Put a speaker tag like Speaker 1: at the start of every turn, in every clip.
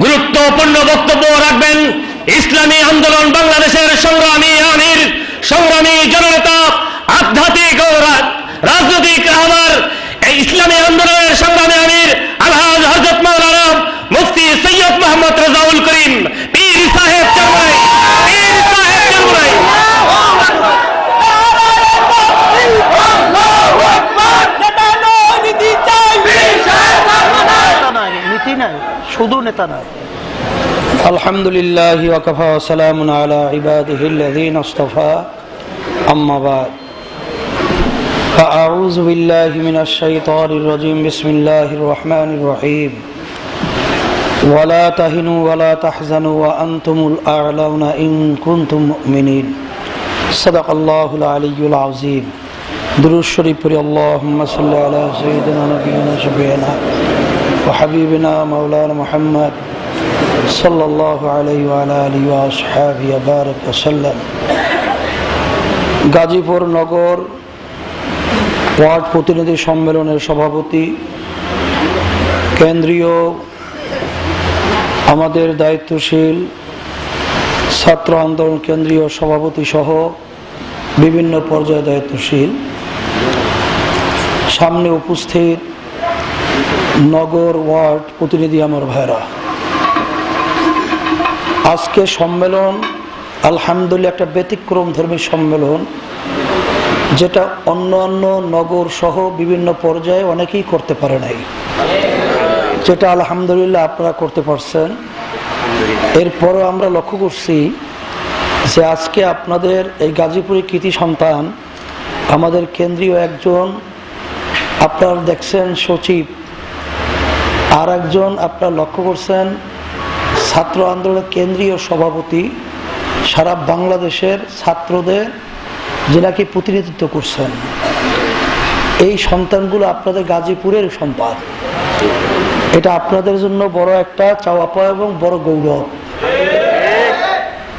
Speaker 1: গুরুত্বপূর্ণ বক্তব্য রাখবেন। ইসলামী আন্দোলন বাংলাদেশের সংগ্রামী আমির, সংগ্রামী জননেতা, আধ্যাত্মিক ও রাজনৈতিক আমার এই ইসলামী আন্দোলনের সংগ্রামী আমির আলহাজ হজরত মৌলানা মুফতি সৈয়দ মোহাম্মদ রাজাউল করিম, পীর সাহেব চরমাই
Speaker 2: الحمد لله وكفى وسلام على عباده الذين اصطفى. أما بعد. فأعوذ بالله من الشيطان الرجيم. بسم الله الرحمن الرحيم. ولا تهنوا ولا تحزنوا وأنتم الأعلون إن كنتم مؤمنين. صدق الله العلي العظيم. دروس شريف اللهم صل على سيدنا نبينا شفيعنا وحبيبنا مولانا محمد صلى الله عليه وعلى آله وأصحابه وبارك وسلم গাজীপুর নগর ওয়ার্ড প্রতিনিধি সম্মেলনের সভাপতি কেন্দ্রীয় আমাদের দায়িত্বশীল ছাত্র আন্দোলন কেন্দ্রীয় সভাপতি সহ বিভিন্ন পর্যায়ে দায়িত্বশীল সামনে উপস্থিত নগর ওয়ার্ড প্রতিনিধি আমার ভাইরা আজকে সম্মেলন, আলহামদুলিল্লাহ, একটা ব্যতিক্রম ধর্মী সম্মেলন, যেটা অন্য অন্য নগর সহ বিভিন্ন পর্যায়ে অনেকেই করতে পারে নাই। যেটা আলহামদুলিল্লাহ আপনারা করতে পারছেন। এরপরও আমরা লক্ষ্য করছি যে আজকে আপনাদের এই গাজীপুরের কৃতি সন্তান, আমাদের কেন্দ্রীয় একজন আপনার দেখছেন সচিব আর একজন আপনার লক্ষ্য করছেন ছাত্র আন্দোলনের কেন্দ্রীয় সভাপতি সারা বাংলাদেশের ছাত্রদের যে প্রতিনিধিত্ব করছেন। এই সন্তানগুলো আপনাদের গাজীপুরের সম্পাদ। এটা আপনাদের জন্য বড় একটা চাওয়া পাওয়া এবং বড় গৌরব।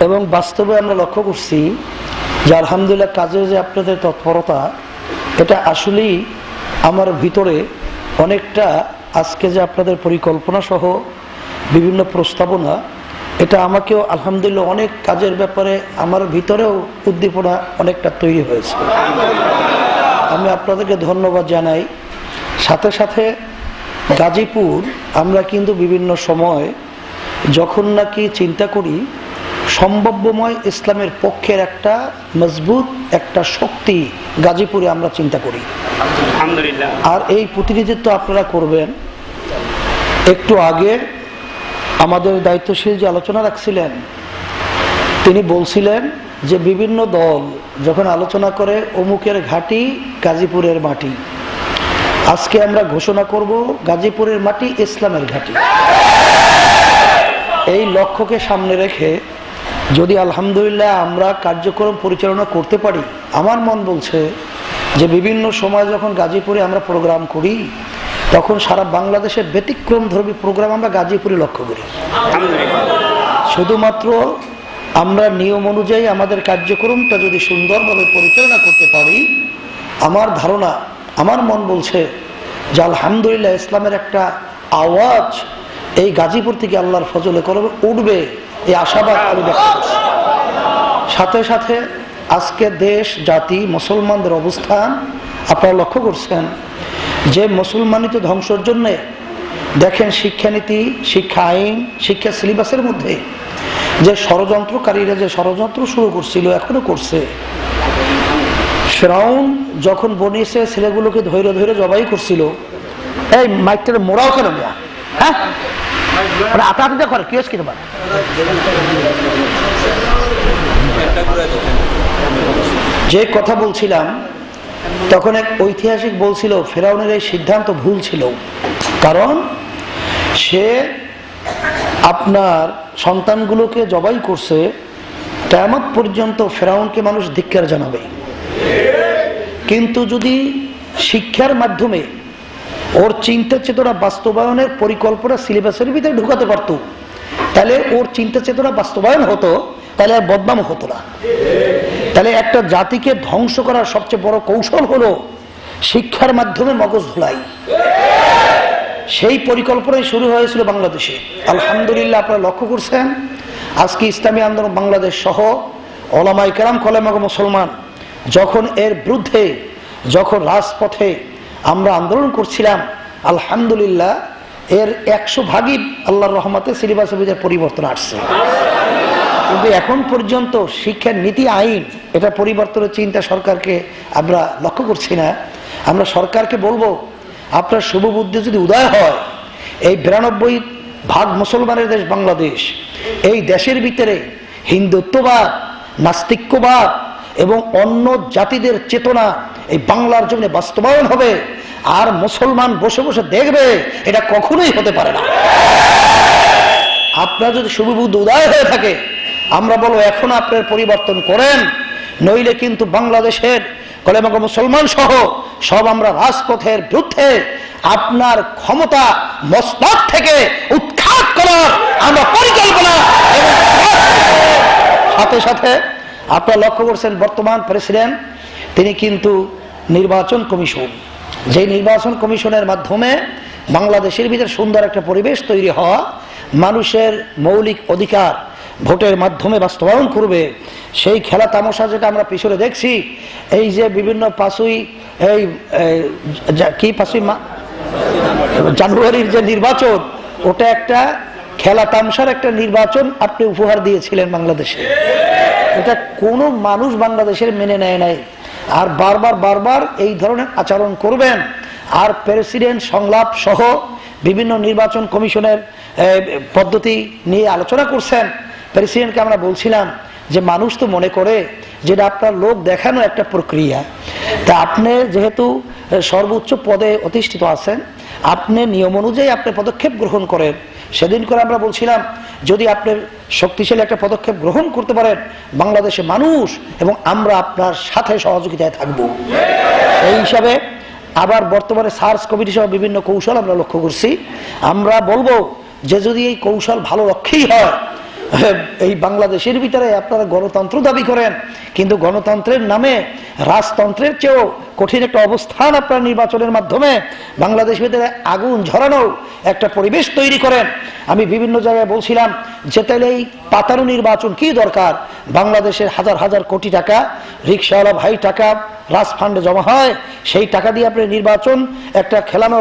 Speaker 2: এবং বাস্তবে আমরা লক্ষ্য করছি যে আলহামদুলিল্লাহ কাজে যে আপনাদের তৎপরতা, এটা আসলেই আমার ভিতরে অনেকটা আজকে যে আপনাদের পরিকল্পনা সহ বিভিন্ন প্রস্তাবনা এটা আমাকেও আলহামদুলিল্লাহ অনেক কাজের ব্যাপারে আমার ভিতরেও উদ্দীপনা অনেকটা তৈরি হয়েছে। আমি আপনাদেরকে ধন্যবাদ জানাই। সাথে সাথে গাজীপুর আমরা কিন্তু বিভিন্ন সময় যখন নাকি চিন্তা করি সম্ভাব্যময় ইসলামের পক্ষের একটা মজবুত একটা শক্তি গাজীপুরে আমরা চিন্তা করি। আর এই প্রতিনিধিত্ব আপনারা করবেন। একটু আগে আমাদের দায়িত্বশীল যে আলোচনা রাখছিলেন, তিনি বলছিলেন যে বিভিন্ন দল যখন আলোচনা করে অমুকের ঘাটি গাজীপুরের মাটি। আজকে আমরা ঘোষণা করব গাজীপুরের মাটি ইসলামের ঘাটি। এই লক্ষ্যকে সামনে রেখে যদি আলহামদুলিল্লাহ আমরা কার্যক্রম পরিচালনা করতে পারি, আমার মন বলছে যে বিভিন্ন সময় যখন গাজীপুরে আমরা প্রোগ্রাম করি তখন সারা বাংলাদেশের ব্যতিক্রম ধর্মী প্রোগ্রাম আমরা গাজীপুরে লক্ষ্য করি। শুধুমাত্র আমরা নিয়ম অনুযায়ী আমাদের কার্যক্রমটা যদি সুন্দরভাবে পরিচালনা করতে পারি, আমার ধারণা, আমার মন বলছে যে আলহামদুলিল্লাহ ইসলামের একটা আওয়াজ এই গাজীপুর থেকে আল্লাহর ফজলে করবে উঠবে, এই আশাবাদ আমি ব্যক্ত সাথে সাথে আজকে দেশ, জাতি, মুসলমানদের অবস্থান আপনারা লক্ষ্য করছেন যে মুসলমানিত ধ্বংসের জন্যে, দেখেন শিক্ষানীতি, শিক্ষা আইন, শিক্ষা সিলেবাসের মধ্যে যে ষড়যন্ত্রকারীরা যে ষড়যন্ত্র শুরু করছিল, এখনও করছে। ফেরাউন যখন বনিয়েছে ছেলেগুলোকে ধৈর্য ধৈর্য জবাই করছিল, এই মাইকটার মোড়াও কেন নেওয়া হ্যাঁ? মানে আটা করে, কি কিনে বা যে কথা বলছিলাম তখন এক ঐতিহাসিক বলছিল ফেরাউনের এই সিদ্ধান্ত ভুল ছিল। কারণ সে আপনার সন্তানগুলোকে জবাই করছে কেমত পর্যন্ত ফেরাউনকে মানুষ ধিক্কার জানাবে। কিন্তু যদি শিক্ষার মাধ্যমে ওর চিন্তা চেতনা বাস্তবায়নের পরিকল্পনা সিলেবাসের ভিতরে ঢুকাতে পারত তাহলে ওর চিন্তা চেতনা বাস্তবায়ন হতো, তাহলে আর বদনাম হতো না। তাহলে একটা জাতিকে ধ্বংস করার সবচেয়ে বড় কৌশল হলো শিক্ষার মাধ্যমে মগজ ধোলাই। সেই পরিকল্পনাই শুরু হয়েছিল বাংলাদেশে। আলহামদুলিল্লাহ আপনারা লক্ষ্য করছেন, আজকে ইসলামী আন্দোলন বাংলাদেশ সহ ওলামাই কেরাম, কলেমাগ মুসলমান যখন এর বিরুদ্ধে, যখন রাজপথে আমরা আন্দোলন করছিলাম, আলহামদুলিল্লাহ এর একশো ভাগই আল্লাহর রহমতে সিলেবাস সিলেবাসের পরিবর্তন আসছে। কিন্তু এখন পর্যন্ত শিক্ষার নীতি, আইন, এটা পরিবর্তনের চিন্তা সরকারকে আমরা লক্ষ্য করছি না। আমরা সরকারকে বলব, আপনার শুভবুদ্ধি যদি উদয় হয়, এই বিরানব্বই ভাগ মুসলমানের দেশ বাংলাদেশ, এই দেশের ভিতরে হিন্দুত্ববাদ, নাস্তিক্যবাদ এবং অন্য জাতিদের চেতনা এই বাংলার জন্য বাস্তবায়ন হবে আর মুসলমান বসে বসে দেখবে, এটা কখনোই হতে পারে না। আপনার যদি শুভবুদ্ধ উদয় হয়ে থাকে, আমরা বলব, এখন আপনার পরিবর্তন করেন। নইলে কিন্তু বাংলাদেশের কলেমাগ মুসলমান সহ সব আমরা রাজপথের বিরুদ্ধে আপনার ক্ষমতা মস্তক থেকে উৎখাত করার আমরা পরিকল্পনা সাথে সাথে আপনারা লক্ষ্য করছেন বর্তমান প্রেসিডেন্ট, তিনি কিন্তু নির্বাচন কমিশন। যে নির্বাচন কমিশনের মাধ্যমে বাংলাদেশের ভিতরে সুন্দর একটা পরিবেশ তৈরি হওয়া মানুষের মৌলিক অধিকার ভোটের মাধ্যমে বাস্তবায়ন করবে, সেই খেলা তামাশা যেটা আমরা পিছনে দেখছি, এই যে বিভিন্ন পাঁচই, এই কি পাঁচই মা, জানুয়ারির যে নির্বাচন, ওটা একটা খেলা তামসার একটা নির্বাচন আপনি উপহার দিয়েছিলেন বাংলাদেশে। এটা কোনো মানুষ বাংলাদেশের মেনে নেয় নাই। আর বারবার বারবার এই ধরনের আচরণ করবেন। আর প্রেসিডেন্ট সংলাপ সহ বিভিন্ন নির্বাচন কমিশনের পদ্ধতি নিয়ে আলোচনা করছেন। প্রেসিডেন্টকে আমরা বলছিলাম যে মানুষ তো মনে করে যেটা আপনার লোক দেখানো একটা প্রক্রিয়া। তা আপনি যেহেতু সর্বোচ্চ পদে অধিষ্ঠিত আছেন, আপনি নিয়ম অনুযায়ী আপনি পদক্ষেপ গ্রহণ করেন। সেদিন করে আমরা বলছিলাম, যদি আপনি শক্তিশালী একটা পদক্ষেপ গ্রহণ করতে পারেন, বাংলাদেশে মানুষ এবং আমরা আপনার সাথে সহযোগিতায় থাকব। এই হিসাবে আবার বর্তমানে সার্স কমিটি সহ বিভিন্ন কৌশল আমরা লক্ষ্য করছি। আমরা বলব যে যদি এই কৌশল ভালো লক্ষ্যেই হয় এই বাংলাদেশের ভিতরে আপনারা গণতন্ত্র দাবি করেন, কিন্তু গণতন্ত্রের নামে রাজতন্ত্রের চেয়েও কঠিন একটা অবস্থান আপনারা নির্বাচনের মাধ্যমে বাংলাদেশ ভিতরে আগুন ঝরানো একটা পরিবেশ তৈরি করেন। আমি বিভিন্ন জায়গায় বলছিলাম যে তাহলে এই পাতানো নির্বাচন কি দরকার? বাংলাদেশের হাজার হাজার কোটি টাকা, রিক্সাওয়ালা ভাই টাকা, রাজ ফান্ডে জমা হয়, সেই টাকা দিয়ে আপনি নির্বাচন একটা খেলানো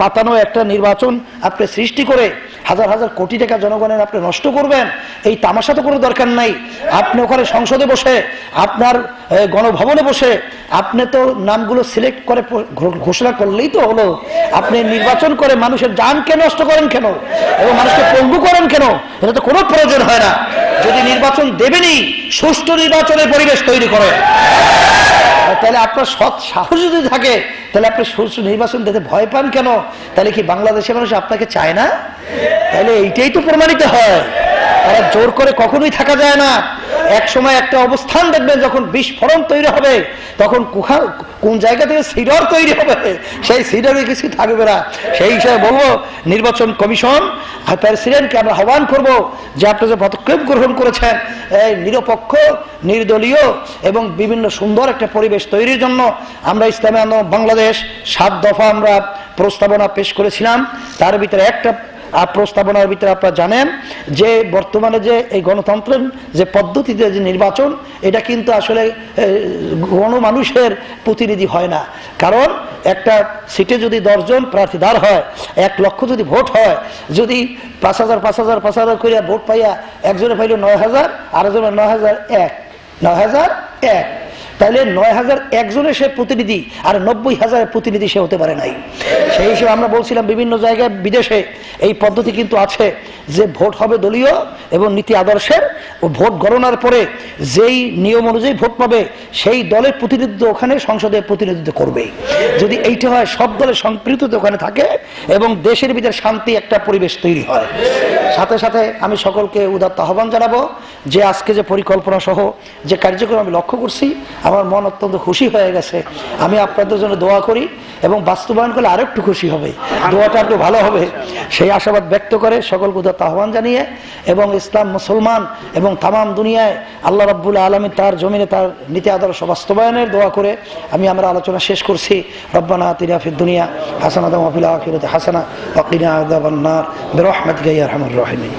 Speaker 2: পাতানো একটা নির্বাচন আপনি সৃষ্টি করে হাজার হাজার কোটি টাকা জনগণের আপনি নষ্ট করবেন, এই তামাশা তো কোনো দরকার নাই। আপনি ওখানে সংসদে বসে, আপনার গণভবনে বসে, আপনি তো নামগুলো সিলেক্ট করে ঘোষণা করলেই তো হলো। আপনি নির্বাচন করে মানুষের যান জানকে নষ্ট করেন কেন? এবং মানুষকে পঙ্গু করেন কেন? এটা তো কোনো প্রয়োজন হয় না। যদি নির্বাচন দেবেনই, সুষ্ঠু নির্বাচনের পরিবেশ তৈরি আর তাহলে আপনার সৎ সাহস যদি থাকে তাহলে আপনি সুষ্ঠু নির্বাচন দিতে ভয় পান কেন? তাহলে কি বাংলাদেশের মানুষ আপনাকে চায় না? তাহলে এইটাই তো প্রমাণিত হয়। তারা জোর করে কখনোই থাকা যায় না। এক সময় একটা অবস্থান দেখবেন যখন বিস্ফোরণ তৈরি হবে, তখন কোন জায়গা থেকে সিডর তৈরি হবে? সেই সিডরে কিছু থাকবে না। সেই হিসাবে বলব, নির্বাচন কমিশন আর প্রেসিডেন্টকে আমরা আহ্বান করব যে আপনি যে পদক্ষেপ গ্রহণ করেছেন, এই নিরপেক্ষ, নির্দলীয় এবং বিভিন্ন সুন্দর একটা পরিবেশ তৈরির জন্য আমরা ইসলামী আন্দোলন বাংলাদেশ সাত দফা আমরা প্রস্তাবনা পেশ করেছিলাম। তার ভিতরে একটা প্রস্তাবনার ভিতরে আপনারা জানেন যে বর্তমানে যে এই গণতন্ত্রের যে পদ্ধতিতে যে নির্বাচন, এটা কিন্তু আসলে গণমানুষের প্রতিনিধি হয় না। কারণ একটা সিটে যদি দশজন প্রার্থী দাঁড় হয়, এক লক্ষ যদি ভোট হয়, যদি পাঁচ হাজার পাঁচ হাজার পাঁচ হাজার করিয়া ভোট পাইয়া একজনে পাইল নয় হাজার আর একজনে নয় হাজার এক, নয় হাজার এক। তাহলে নয় হাজার একজনের সে প্রতিনিধি আর নব্বই হাজারের প্রতিনিধি সে হতে পারে নাই। সেই হিসেবে আমরা বলছিলাম বিভিন্ন জায়গায় বিদেশে এই পদ্ধতি কিন্তু আছে যে ভোট হবে দলীয় এবং নীতি আদর্শের। ও ভোট গণনার পরে যেই নিয়ম অনুযায়ী ভোট পাবে, সেই দলের প্রতিনিধিত্ব ওখানে সংসদে প্রতিনিধিত্ব করবে। যদি এইটা হয়, সব দলের সম্পৃক্ত ওখানে থাকে এবং দেশের ভিতরে শান্তি একটা পরিবেশ তৈরি হয়। সাথে সাথে আমি সকলকে উদাত্ত আহ্বান জানাব যে আজকে যে পরিকল্পনা সহ যে কার্যক্রম আমি লক্ষ্য করছি আমার মন অত্যন্ত খুশি হয়ে গেছে। আমি আপনাদের জন্য দোয়া করি এবং বাস্তবায়ন করলে আরও একটু খুশি হবে। দোয়াটা একটু ভালো হবে। সেই আশাবাদ ব্যক্ত করে সকলকে উদাত্ত আহ্বান জানিয়ে এবং ইসলাম মুসলমান এবং তামাম দুনিয়ায় আল্লাহ রাব্বুল আলমী তার জমিনে তার নীতি আদর্শ বাস্তবায়নের দোয়া করে আমি আমরা আলোচনা শেষ করছি। রব্বানা তিরাফির দুনিয়া হাসানা হাসানা ওয়াকিনা আযাবান নার। বিরহমাতিকা ইয়া আরহামার রাহিমিন।